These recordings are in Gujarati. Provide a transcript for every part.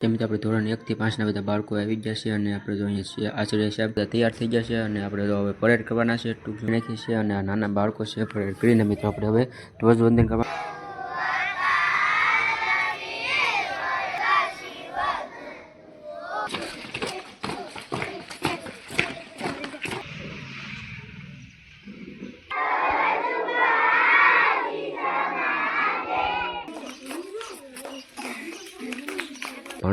તેમ આપણે ધોરણ એકથી પાંચના બધા બાળકો આવી જ જશે અને આપણે જો અહીંયા છીએ આચાર્ય સાહેબ તૈયાર થઈ જશે અને આપણે હવે પરેડ કરવાના છે ટૂંક નાખી છે અને આ નાના બાળકો છે, પરેડ કરીને મિત્રો આપણે હવે ધ્વજવંદન કરવા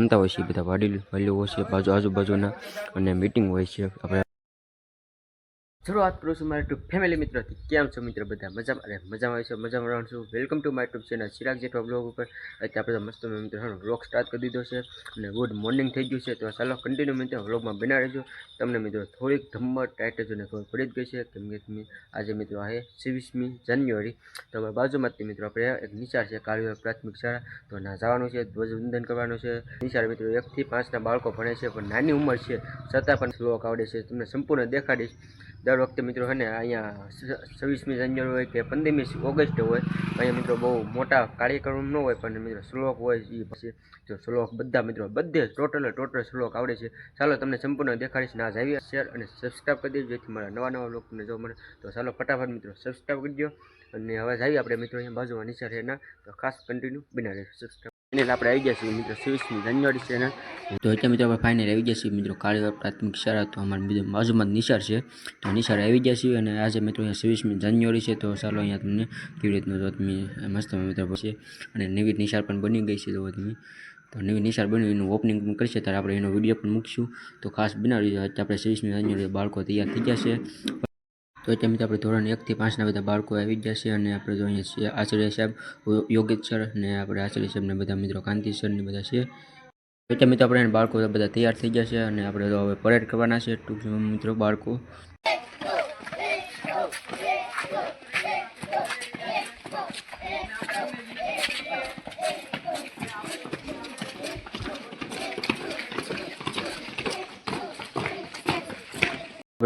ભણતા હોય છે બધા વાડી વાલીઓ હોય છે બાજુ આજુબાજુના અને મીટિંગ હોય છે. આપણે શરૂઆત કરું છું મારા યુટ્યુબ ફેમિલી મિત્રોથી. કેમ છો મિત્ર બધા? મજામાં? અરે, મજામાં છે મજામાં રહું છું. Welcome to my YouTube channel Chirag Jethwa blog ઉપર. અત્યારે આપણે મસ્ત મિત્રો વ્લોગ સ્ટાર્ટ કરી દીધો છે. અને ગુડ મોર્નિંગ થઈ ગયું છે. તો ચાલો કન્ટિન્યુ મિત્રો વ્લોગમાં બના રહેજો તમને મિત્રો થોડીક ધમ્મર ટાઈટ જોને ખબર પડી જ ગઈ છે કેમ કે આજે મિત્રો આ છવ્વીસમી જાન્યુઆરી. તો અમારા બાજુમાંથી મિત્રો આપણે એક નિશાળ છે કાળીઓ પ્રાથમિક શાળા. તો ના જવાનું છે, ધ્વજવંદન કરવાનું છે. નિશાળ મિત્રો એકથી પાંચના બાળકો ભણે છે, પણ નાની ઉંમર છે. છતાં પણ શ્લોક આવડે છે. તમને સંપૂર્ણ દેખાડીશ. દર વખતે મિત્રો છે ને અહીંયા છવ્વીસમી જાન્યુઆરી હોય કે પંદરમી ઓગસ્ટ હોય, અહીંયા મિત્રો બહુ મોટા કાર્યક્રમ ન હોય, પણ મિત્રો શ્લોક હોય એ પછી જો શ્લોક બધા મિત્રો બધે ટોટલ ટોટલ શ્લોક આવડે છે. ચાલો તમને સંપૂર્ણ દેખાડીશ ના જાવી શેર અને સબસ્ક્રાઈબ કરી દેજો. જેથી મારા નવા નવા લોકોને તમને જો મળે. તો ચાલો ફટાફટ મિત્રો સબસ્ક્રાઈબ કરી દો અને હવે જાવી આપણે મિત્રો અહીંયા બાજુમાં નીચે એના તો ખાસ કન્ટિન્યુ બના રહેશે સબસ્ક્રાઈબ એને આપણે આવી ગયા છીએ મિત્રો. છવ્વીસમી ધન્યવાદ છે ને. તો અત્યારે મિત્રો આપણે ફાઇનલ આવી ગયા છીએ મિત્રો. કાળીવાર પ્રાથમિક શાળા, તો અમારા મિત્રો બાજુમાં નિશાળ છે. તો નિશાળ આવી ગયા છીએ અને આજે મિત્રો અહીંયા છવ્વીસમી જાન્યુઆરી છે. તો ચાલો અહીંયા તમને કેવી રીતનું જો તમે મસ્ત મિત્રો પછી અને નવી નિશાળ પણ બની ગઈ છે તો તમે. તો નવી નિશાળ બની એનું ઓપનિંગ પણ કરશે. ત્યારે આપણે એનો વીડિયો પણ મૂકીશું. તો ખાસ બનાવી અત્યારે આપણે સ્વીસમી જાન્યુઆરી બાળકો તૈયાર થઈ ગયા છે. તો એટલે મિત્રો આપણે ધોરણ એકથી પાંચના બધા બાળકો આવી ગયા છે અને આપણે જો અહીંયા છીએ આચાર્ય સાહેબ યોગેશ સર અને આપણે આચાર્ય સાહેબને બધા મિત્રો કાંતિ સર ને બધા છે. તો અત્યારે મિત્રો આપણે બાળકો બધા તૈયાર થઈ જશે અને આપણે હવે પરેડ કરવાના છે ટૂંક મિત્રો બાળકો.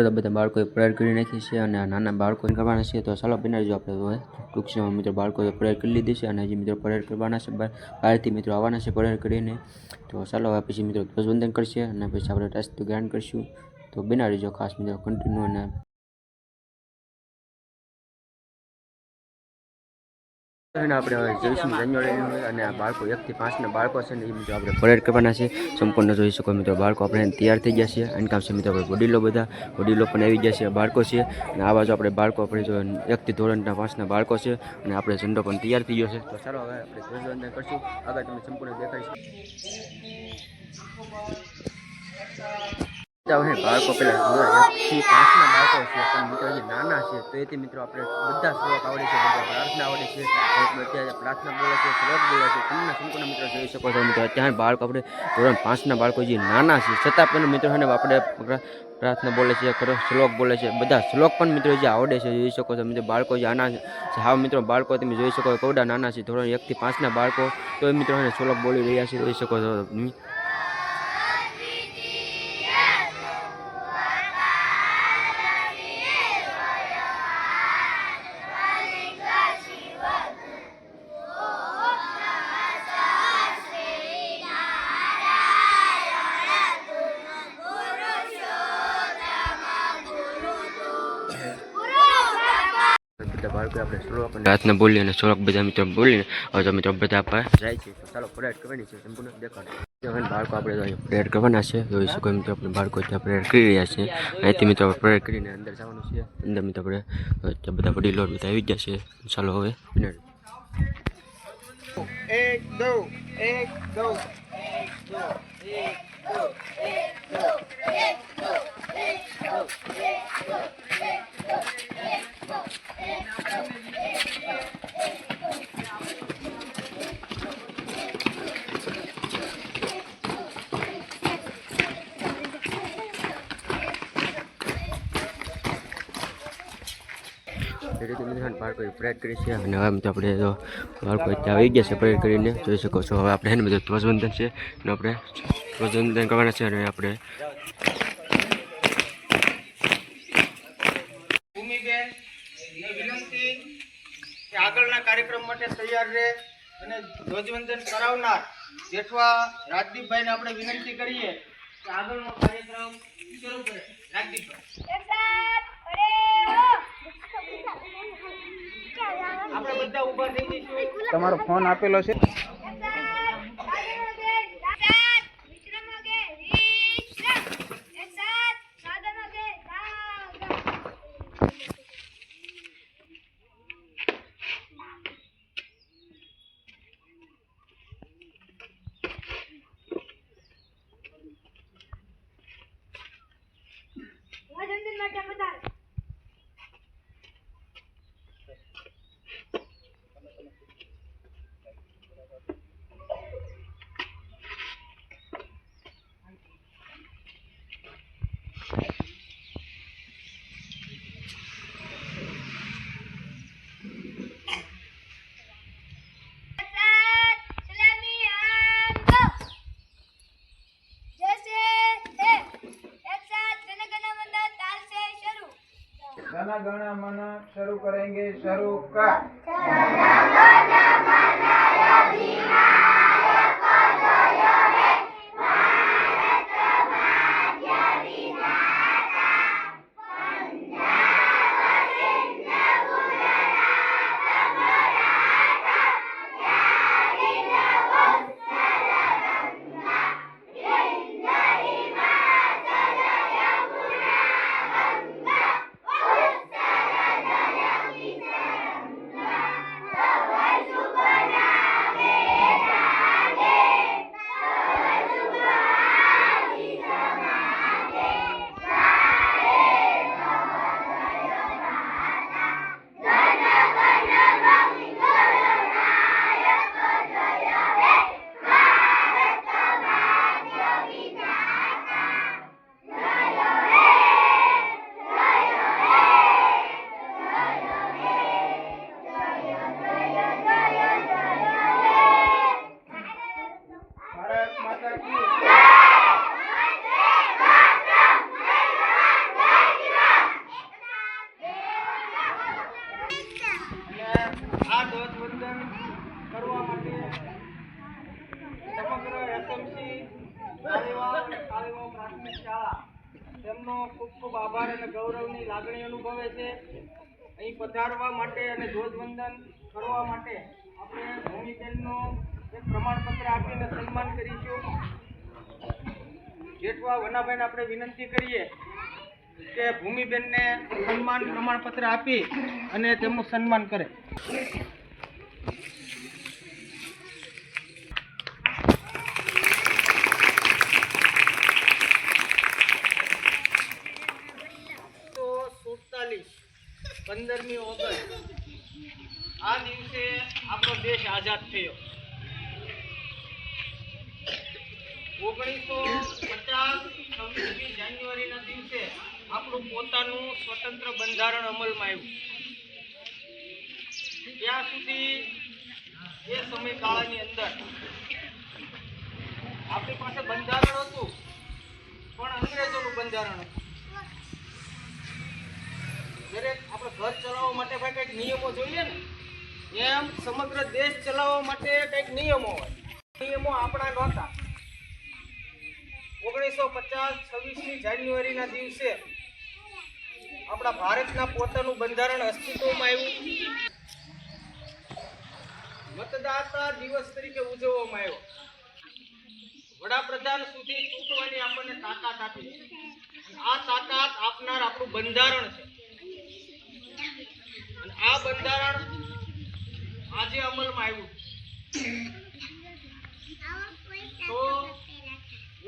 બધા બધા બાળકોએ પ્રેયર કરી નાખી છે અને નાના બાળકો કરવાના છે, તો ચાલો બનાવજો આપણે તો હવે ટૂંક સમયમાં મિત્રો બાળકોએ પ્રેયર કરી લીધી છે અને હજી મિત્રો પ્રેયર કરવાના છે બહારથી મિત્રો આવવાના છે પ્રેયર કરીને. તો ચાલો હવે પછી મિત્રો ધ્વજવંદન કરશે અને પછી આપણે ટેસ્ટ ગ્રાન્ડ કરીશું. તો બનાવજો ખાસ મિત્રો કન્ટિન્યુ અને આપણે હવે જોઈશું. હોય અને આ બાળકો એકથી પાંચના બાળકો છે ને એ મિત્રો આપણે પરેડ કરવાના છે. સંપૂર્ણ જોઈ શકો મિત્રો બાળકો આપણે તૈયાર થઈ ગયા છે. અને કામ છે મિત્રો આપણે વડીલો બધા. વડીલો પણ આવી ગયા છે બાળકો છે. અને આ બાજુ આપણે બાળકો આપણે જો એકથી ધોરણના પાંચના બાળકો છે. અને આપણે ઝંડો પણ તૈયાર થઈ ગયો છે. તો ચાલો હવે આપણે ધ્વજવંદન કરશું. આગળ તમને સંપૂર્ણ દેખાડીશું હવે બાળકો પેલા એકથી પાંચના બાળકો છે પણ મિત્રો અહીં નાના છે, તો એથી મિત્રો આપણે બધા શ્લોક આવડે છે, બધા પ્રાર્થના આવડે છે. અત્યારે પ્રાર્થના બોલે છે, શ્લોક બોલે છે, તમને સંપૂર્ણ મિત્રો જોઈ શકો છો. મિત્રો, અત્યારે બાળકો આપણે ધોરણ પાંચના બાળકો જે નાના છે, છતાં પણ મિત્રો છે આપણે પ્રાર્થના બોલે છે, ખરો, શ્લોક બોલે છે. બધા શ્લોક પણ મિત્રો જે આવડે છે, જોઈ શકો છો. મિત્રો, બાળકો જે આના છે હાવ મિત્રો, બાળકો તમે જોઈ શકો છો, કેવડા નાના છે, ધોરણ એકથી પાંચના બાળકો તો મિત્રો શ્લોક બોલી રહ્યા છે, જોઈ શકો છો. આપણે શ્લોક અને પ્રાર્થના બોલી અને શ્લોક બધા મિત્રો બોલીને હવે તો મિત્રો બધા આપણે જાય છે. તો ચાલો પ્રેડ કરવાની છે. સંપૂર્ણ દેખાડો. બાળકો આપણે પ્રેયર કરવાના છે. જોઈ શકો મિત્રો આપણે બાળકો ત્યાં પ્રેયર કરી રહ્યા છે. અહીંથી મિત્રો આપણે પ્રેયર કરીને અંદર જવાનું છે. અંદર મિત્રો આપણે ત્યાં બધા વડીલો બધા આવી ગયા છે. ચાલો હવે એક દો એક દો. એ રીતે મિત્રો બાળકોએ પ્રેયર કરી છે અને હવે મિત્રો આપણે તો બાળકો ત્યાં આવી ગયા છે પ્રેડ કરીને જોઈ શકો છો. હવે આપણે એને બધું ધ્વજવંદન છે અને આપણે ધ્વજવંદન કરવાના છે અને આપણે આગળના કાર્યક્રમ માટે તૈયાર રહે અને ધ્વજવંદન કરાવનાર જેઠવા રાજદીપભાઈને આપણે વિનંતી કરીએ કે આગળનો કાર્યક્રમ શરૂ કરે. રાજદીપભાઈ આપણે બધા ઊભા થઈ જઈશું તમારો ફોન આપેલો છે? जन गण मन शुरू करेंगे शुरू का જેઠવા વનાભાઈને આપણે વિનંતી કરીએ કે ભૂમિબેનને સન્માન પ્રમાણપત્ર આપી અને તેમનું સન્માન કરે તો સુડતાલીસ પંદરમી ઓગસ્ટ આ દિવસે આપણો દેશ આઝાદ થયો ઓગણીસો પચાસ છવ્વીસમી જાન્યુઆરીના દિવસે આપણું પોતાનું સ્વતંત્ર બંધારણ અમલમાં આવ્યું. ત્યાં સુધી એ સમયગાળાની અંદર આપણી પાસે બંધારણ હતું, પણ અંગ્રેજોનું બંધારણ હતું. દરેક આપણે ઘર ચલાવવા માટે ભાઈ કંઈક નિયમો જોઈએ ને, એમ સમગ્ર દેશ ચલાવવા માટે કંઈક નિયમો હોય. નિયમો આપણા નહોતા. ઓગણીસો પચાસ છવ્વીસમી જાન્યુઆરીના દિવસે આપણા ભારતના પોતાનું બંધારણ અસ્તિત્વમાં આવ્યું. મતદાતા દિવસ તરીકે ઉજવવામાં આવ્યો. વડાપ્રધાન સુધી ચૂંટવાની આપણને તાકાત આપી આ તાકાત આપનાર આપણું બંધારણ છે. અને આ બંધારણ આજે અમલમાં આવ્યું તો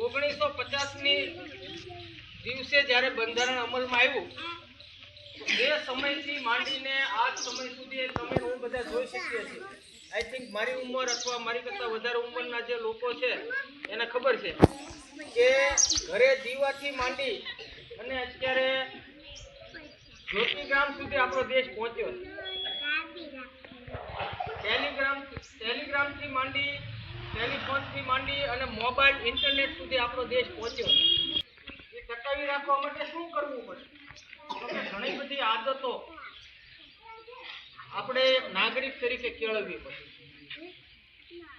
ઓગણીસો પચાસની દિવસે જ્યારે બંધારણ અમલમાં આવ્યું એ સમયથી માંડીને આજ સમય સુધી તમે હું બધા જોઈ શકીએ છીએ. આઈ થિંક મારી ઉંમર અથવા મારી કરતાં વધારે ઉંમરના જે લોકો છે, એને ખબર છે કે ઘરે દીવાથી માંડી અને અત્યારે જ્યોતિગ્રામ સુધી આપણો દેશ પહોંચ્યો છે. ટેલિગ્રામ, ટેલિગ્રામથી માંડી, ટેલિફોનથી માંડી અને મોબાઈલ, ઇન્ટરનેટ સુધી આપણો દેશ પહોંચ્યો છે. એ ટકાવી રાખવા માટે શું કરવું પડે? ઘણી બધી આદતો આપણે નાગરિક તરીકે કેળવવી પડે.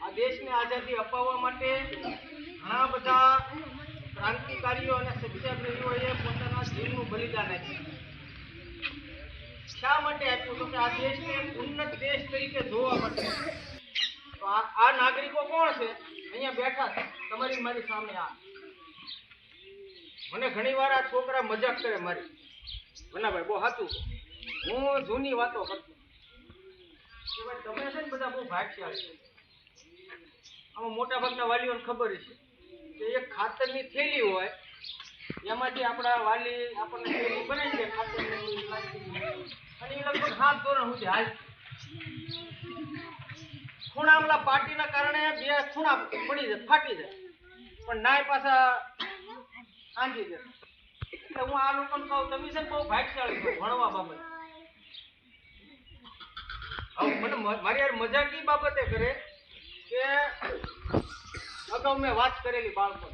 આ દેશને આઝાદી અપાવવા માટે ઘણા બધા ક્રાંતિકારીઓ અને સત્યાગ્રહીઓએ પોતાના જીવનું બલિદાન આપ્યું. શા માટે આપ્યું? તો કે આ દેશને ઉન્નત દેશ તરીકે જોવા માટે. તો આ નાગરિકો કોણ છે? અહીંયા બેઠા છે. તમારી મારી સામે આ. મને ઘણી વાર આ છોકરા મજાક કરે મારી. મનાભાઈ બહુ સાચું હું જૂની વાતો કરતો. તમે છે ને બધા બહુ ભાગશાળી. આમાં મોટા ભાગના વાલીઓને ખબર છે કે એક ખાતરની થેલી હોય, એમાંથી આપણા વાલી આપણને થેલી બનાવી દે ખાતરની અને એ લગભગ સાત ધોરણ સુધી હાલ ખૂણા ઓલા પાટીના કારણે બે ખૂણા પડી જાય, ફાટી જાય. પણ નાય પાછા આંજી દે. એટલે હું આ લોકોને કહું, તમે છે બહુ ભાગશાળી ભણવા બાબત. મને મારી યાર મજા કઈ બાબતે કરે કે અગાઉ મેં વાત કરેલી બાળકો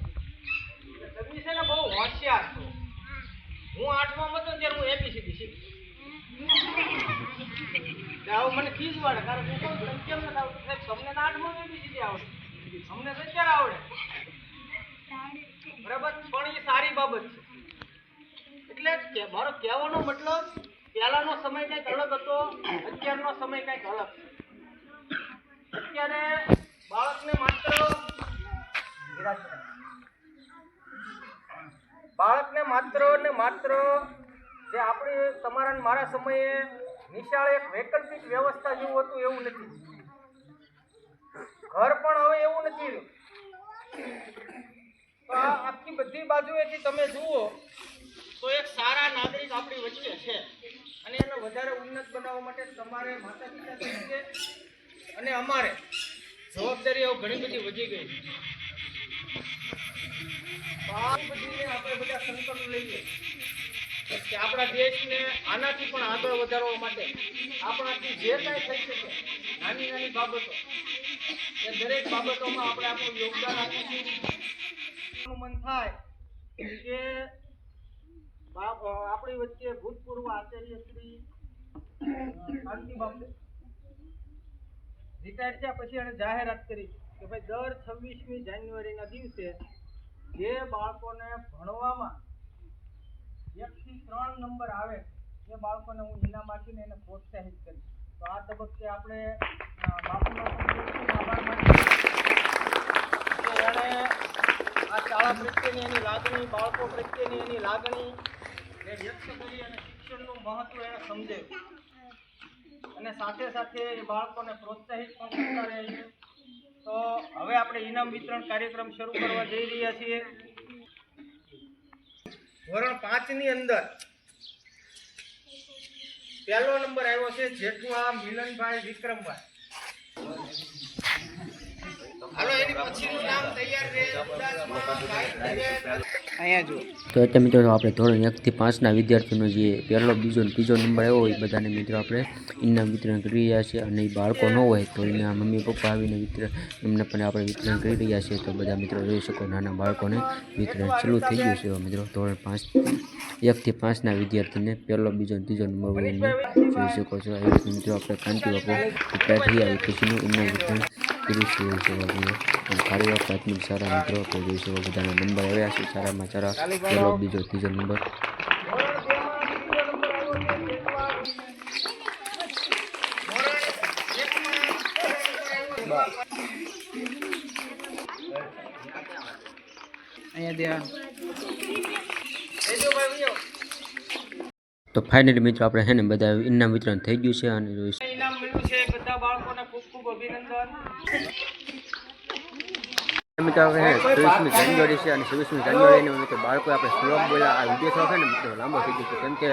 તમે છે ને બહુ હોશિયાર છો. હું આઠમાં હતો ત્યારે હું એબીસીડી શીખી મને ખીજવાડે, કારણ કેમ નથી આવડતું? તો આઠમા એબીસીડી આવડે. અમને તો અત્યારે આવડે. બરાબર? પણ એ સારી બાબત છે. એટલે કે મારો કહેવાનો મતલબ, પહેલાનો સમય કંઈક અલગ હતો, અત્યારનો સમય કંઈક અલગ અત્યારે બાળકને માત્ર બાળકને માત્ર ને માત્ર જે આપણે તમારા મારા સમયે નિશાળે એક વૈકલ્પિક વ્યવસ્થા જેવું હતું, એવું નથી. ઘર પણ હવે એવું નથી આખી બધી બાજુએથી તમે જુઓ તો એક સારા નાગરિક આપણી વચ્ચે છે. અને એને વધારે ઉન્નત બનાવવા માટે તમારે માતા પિતા તરીકે અને અમારે જવાબદારીઓ ઘણી બધી વધી ગઈ. છે આપણે બધા સંકલ્પ લઈએ કે આપણા દેશને આનાથી પણ આગળ વધારવા માટે આપણાથી જે કાંઈ થઈ શકે નાની નાની બાબતો, એ દરેક બાબતોમાં આપણે આપણું યોગદાન આપીશું. મન થાય કે આપણી વચ્ચે ભૂતપૂર્વ આચાર્ય શ્રી રિટાયર થયા પછી એણે જાહેરાત કરી કે ભાઈ દર છવ્વીસમી જાન્યુઆરીના દિવસે જે બાળકોને ભણવામાં એકથી ત્રણ નંબર આવે, એ બાળકોને હું ઇનામ આપીને એને પ્રોત્સાહિત કરીશ. તો આ તબક્કે આપણે આ શાળા પ્રત્યેની એની લાગણી, બાળકો પ્રત્યેની એની લાગણી એ વ્યક્ત અને શિક્ષણનું મહત્વ એણે સમજાવ્યું અને સાથે સાથે બાળકોને પ્રોત્સાહિત પણ કરતા રહે છે. તો હવે આપણે ઇનામ વિતરણ કાર્યક્રમ શરૂ કરવા જઈ રહ્યા છીએ. ધોરણ પાંચની અંદર પહેલો નંબર આવ્યો છે જેઠુઆ મિલનભાઈ વિક્રમભાઈ હાલો એની પછીનું નામ તૈયાર છે ઉદાસમાં ગાયત્રી અહીંયા જુઓ તો અત્યારે મિત્રો આપણે ધોરણ એકથી પાંચના વિદ્યાર્થીઓનો જે પહેલો બીજો ત્રીજો નંબર આવ્યો હોય એ બધાને મિત્રો આપણે ઇનામ વિતરણ કરી રહ્યા છીએ અને એ બાળકો ન હોય તો એના મમ્મી પપ્પા આવીને વિતરણ એમને પણ આપણે વિતરણ કરી રહ્યા છીએ તો બધા મિત્રો જોઈ શકો નાના બાળકોને વિતરણ ચાલુ થઈ ગયું છે. મિત્રો ધોરણ પાંચ એકથી પાંચના વિદ્યાર્થીને પહેલો બીજો ત્રીજો નંબર હોય જોઈ શકો છો. એ મિત્રો આપણે કાંતિ બાપુ થઈ આવી પછીનું ઇનામ વિતરણ જોઈ અને સારી વાત પ્રાથમિક સારા મિત્રો શકો બધાના નંબર આવ્યા છે સારામાં સારા બીજો ત્રીજો નંબર. તો ફાઇનલી મિત્રો આપણે હે ને બધા ઇનામ વિતરણ થઈ ગયું છે અને બાળકોને ખૂબ ખૂબ અભિનંદન. મિત્રો, આપણે છવ્વીસમી જાન્યુઆરી છે અને છવ્વીસમી જાન્યુઆરીને મિત્રો બાળકો આપણે શ્લોક બોલ્યા આ વીડિયો છે ને મિત્રો લાંબો થઈ ગયો છે. કેમ કે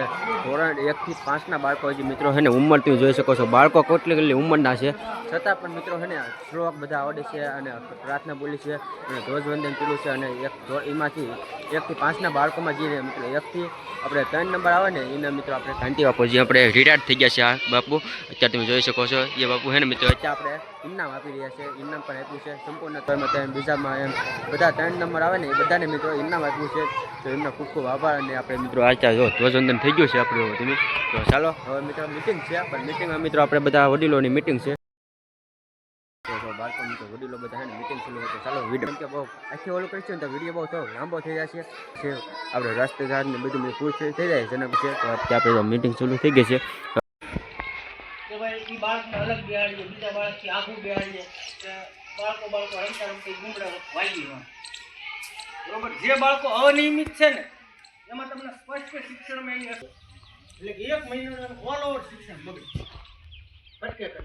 ધોરણ એકથી પાંચના બાળકો હજી મિત્રો છે ને ઉંમર તમે જોઈ શકો છો. બાળકો કેટલી કેટલી ઉંમરના છે. છતાં પણ મિત્રો છે ને શ્લોક બધા આવડે છે અને પ્રાર્થના બોલી છે અને ધ્વજવંદન કર્યું છે અને એક એમાંથી એકથી પાંચના બાળકોમાં જે મિત્રો એકથી આપણે ત્રણ નંબર આવે ને એના મિત્રો આપણે કાંતિ બાપુ જે આપણે રિટાયર્ડ થઈ ગયા છે આ બાપુ. અત્યારે તમે જોઈ શકો છો, એ બાપુ છે ને મિત્રો, અત્યારે આપણે ઇનામ આપી રહ્યા છે, ઇનામ પણ આપ્યું છે. સંપૂર્ણ તેમ બીજામાં એમ બધા ત્રણ નંબર આવે ને એ બધાને મિત્રો ઇનામ આપ્યું છે. તો એમનો ખૂબ ખૂબ આભાર અને આપણે મિત્રો આચાર જો ધ્વજવંદન થઈ ગયું છે આપણે તમે. તો ચાલો, હવે મિત્રો મિટિંગ છે, પણ મિટિંગમાં મિત્રો આપણે બધા વડીલોની મિટિંગ છે. તો બાળકો, મિત્રો, વડીલો બધા ને મિટિંગ ચાલુ હતી ચાલો વીડિયો કે બહુ આખી ઓલું કરીશું તો વીડિયો બહુ તો લાંબો થઈ જશે છે. આપણે રસ્તે ને બધું પૂછ થઈ જાય છે ને પછી આપણે મિટિંગ ચાલુ થઈ ગઈ છે. ભાઈ એ બાળકને અલગ બેહાડીએ, બીજા બાળકથી આખું બેહાડીએ બાળકો બાળકો રમતા રમતા ગુમડા વાગી હોય બરોબર? જે બાળકો અનિયમિત છે ને, એમાં તમને સ્પષ્ટ શિક્ષણમાં એની એટલે એક મહિનાનું ઓલ ઓવર શિક્ષણ બગડે. ભટકે કરે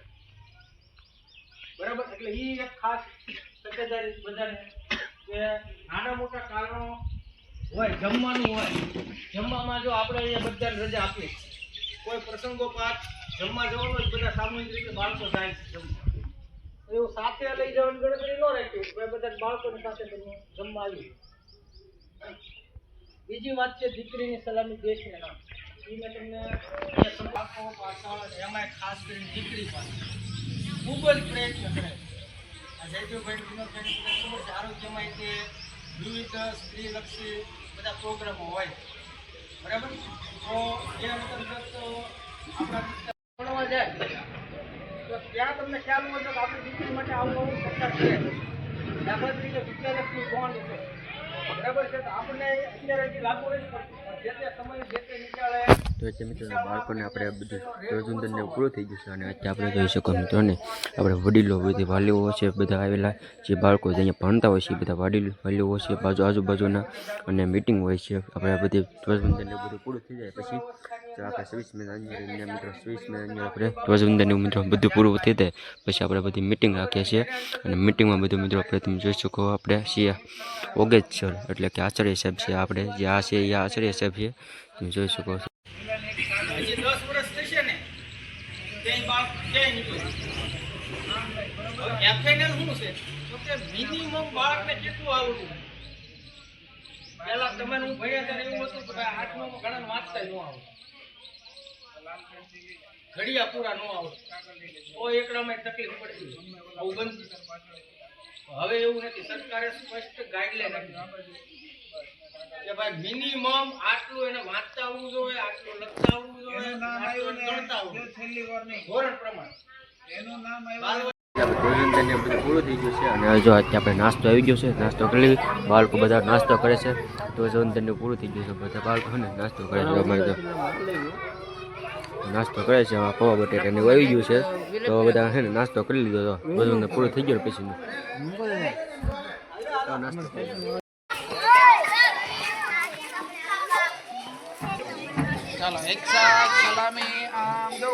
બરાબર? એટલે એ એક ખાસ તકેદારી બધાને કે નાના મોટા કારણો હોય, જમવાનું હોય. જમવામાં જો આપણે અહીંયા બધાને રજા આપીએ કોઈ પ્રસંગોપાત જમવા જવાનું જ બધા સામૂહિક રીતે બાળકો જાય છે એવું સાથે લઈ જવાની ગણતરી ન રાખી બધા બાળકોની સાથે જમવા આવી બીજી વાત છે દીકરીની સલામી દેશને નામ. એ મેં તમને પાછળ અને એમાંય ખાસ કરીને દીકરી પાસે. ખૂબ જ પ્રયત્ન કરે આ જયદેવભાઈ વિનોદભાઈ ખબર છે? આરોગ્યમાં તે વિવિધ સ્ત્રીલક્ષી બધા પ્રોગ્રામો હોય. બરાબર? તો એ અંતર્ગત આપણા જાય તો ત્યાં તમને ખ્યાલ હોય તો આપણી દીકરી માટે આવું આવું સરકાર છે. દાખલા તરીકે વિદ્યાલક્ષ્મી બોન્ડ છે. તો મિત્રો બાળકોને આપણે બધું ધ્વજવંદનને પૂરું થઈ જશે અને અત્યારે આપણે જોઈ શકો મિત્રોને, આપણે વડીલો બધી વાલીઓ છે, બધા આવેલા જે બાળકો અહીંયા ભણતા હોય છે બધા વડીલ વાલીઓ છે, બાજુ આજુબાજુના અને મિટિંગ હોય છે, આપણે બધી ધ્વજવંદનને બધું પૂરું થઈ જાય પછી, તો આપણે સવીસ મે અંજલિના મિત્રો સવીસ મે અંજલિ આપણે ધ્વજવંદનને મિત્રો બધું પૂરું થઈ જાય, પછી આપણે બધી મિટિંગ રાખીએ છીએ અને મિટિંગમાં બધું મિત્રો આપણે જોઈ શકો, આપણે છીએ. ઓગેજ સર એટલે કે આચાર્ય સાહેબ છે આપણે. જે આ છે એ આચાર્ય સાહેબ છે. તમે જોઈ શકો છો. હજી દસ વર્ષ થશે ને ક્યાંય બાળક ક્યાંય નીકળે? હવે એફએનએલ શું છે? તો કે મિનિમમ બાળકને કેટલું આવડવું? પહેલા તમે ને હું ભણ્યા ત્યારે એવું હતું કે ભાઈ આઠમામાં ઘણા વાંચતા ન આવડે. ઘડિયા પૂરા ન આવડે. તો એકડામાં તકલીફ પડતી આવું બનતું હવે એવું નથી સરકારે સ્પષ્ટ ગાઈડલાઈન આપી કે ભાઈ મિનિમમ આટલું એને વાંચતા આવવું જોઈએ આટલું લખતા આવવું જોઈએ આટલું ગણતા આવડવું જોઈએ. ધોરણ પ્રમાણે. એનું આપણે આવ્યું પૂરું થઈ ગયું છે અને જો અત્યારે આપણે નાસ્તો આવી ગયો છે. નાસ્તો કરી લઈએ. બાળકો બધા નાસ્તો કરે છે. તો ધ્વજવંદનને પૂરું થઈ ગયું છે. બધા બાળકો ને નાસ્તો કરે છે. અમારે તો નાસ્તો કરે છે, આમાં પૌવા બટેટા ને આવી ગયું છે. તો બધા છે ને નાસ્તો કરી લીધો તો બધું ગયું ને પૂરો થઈ નાસ્તો કરી ચાલો, એક સાથ સલામી આમ દો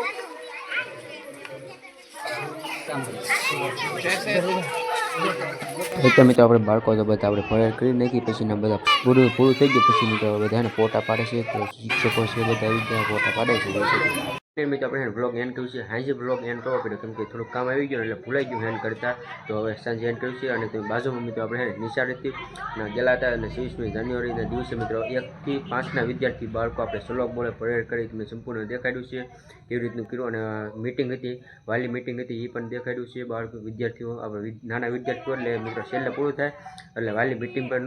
તો મિત્રો, આપણે બાળકો તો બધા આપણે ફરિયાદ કરી નાખી પછીના બધા પૂરું પૂરું થઈ ગયું, પછી મિત્રો બધા ફોટા પાડે છે શિક્ષકો છે, બધા ફોટા પાડે છે મિત્રો આપણે બ્લોગ એન્ડ કર્યું છે. હાજી બ્લોગ એન્ડ કરવો પડ્યો કેમ કે થોડુંક કામ આવી ગયું એટલે ભૂલાઈ ગયું હેન્ડ કરતા. તો હવે સાંજે એન્ડ કર્યું છે અને બાજુમાં મિત્રો આપણે નિશાળ હતી. નિશાળેથી ના ગયેલા હતા અને છવ્વીસમી જાન્યુઆરીના દિવસે મિત્રો એકથી પાંચના વિદ્યાર્થી બાળકો આપણે સલોક બોલે પરેડ કરી મેં સંપૂર્ણ દેખાડ્યું છે. કેવી રીતનું કર્યું અને મિટિંગ હતી, વાલી મિટિંગ હતી એ પણ દેખાડ્યું છે બાળકો, વિદ્યાર્થીઓ, આપણે નાના વિદ્યાર્થીઓ એટલે મિત્રો છેલ્લે પૂરું થાય એટલે વાલી મિટિંગ પણ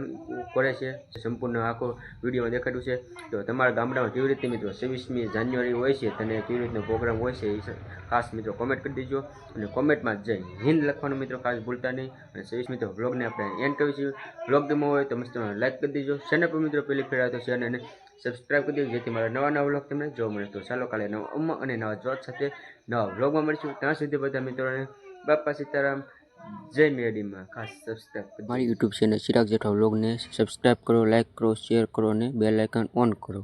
કરે છે. સંપૂર્ણ આખો વિડીયોમાં દેખાડ્યું છે. તો તમારા ગામડામાં કેવી રીતે મિત્રો છવ્વીસમી જાન્યુઆરી હોય છે? તને કેવી રીતનો પ્રોગ્રામ હોય છે, એ ખાસ મિત્રો કોમેન્ટ કરી દેજો. અને કોમેન્ટમાં જય હિન્દ લખવાનું મિત્રો, ખાસ ભૂલતા નહીં. અને સવીસ મિત્રો બ્લોગને આપણે એન્ડ કરીશું બ્લોગ ગમો હોય તો મસ્ત લાઈક કરી દેજો. ચેનલ પર મિત્રો પહેલી ફેર છે અને સબસ્ક્રાઈબ કરી દેજો, જેથી મારા નવા નવા બ્લોગ તમને જોવા મળે. તો ચાલો કાલે નવા અમ્મા અને નવા જોત સાથે નવા બ્લોગમાં મળીશું. ત્યાં સુધી બધા મિત્રોને બાપા સીતારામ, જય મેડીમાં. ખાસ સબસ્ક્રાઈબ મારી યુટ્યુબ ચેનલ ચિરાગ જેઠા બ્લોગને સબસ્ક્રાઈબ કરો લાઈક કરો શેર કરો અને બેલ આઇકન ઓન કરો.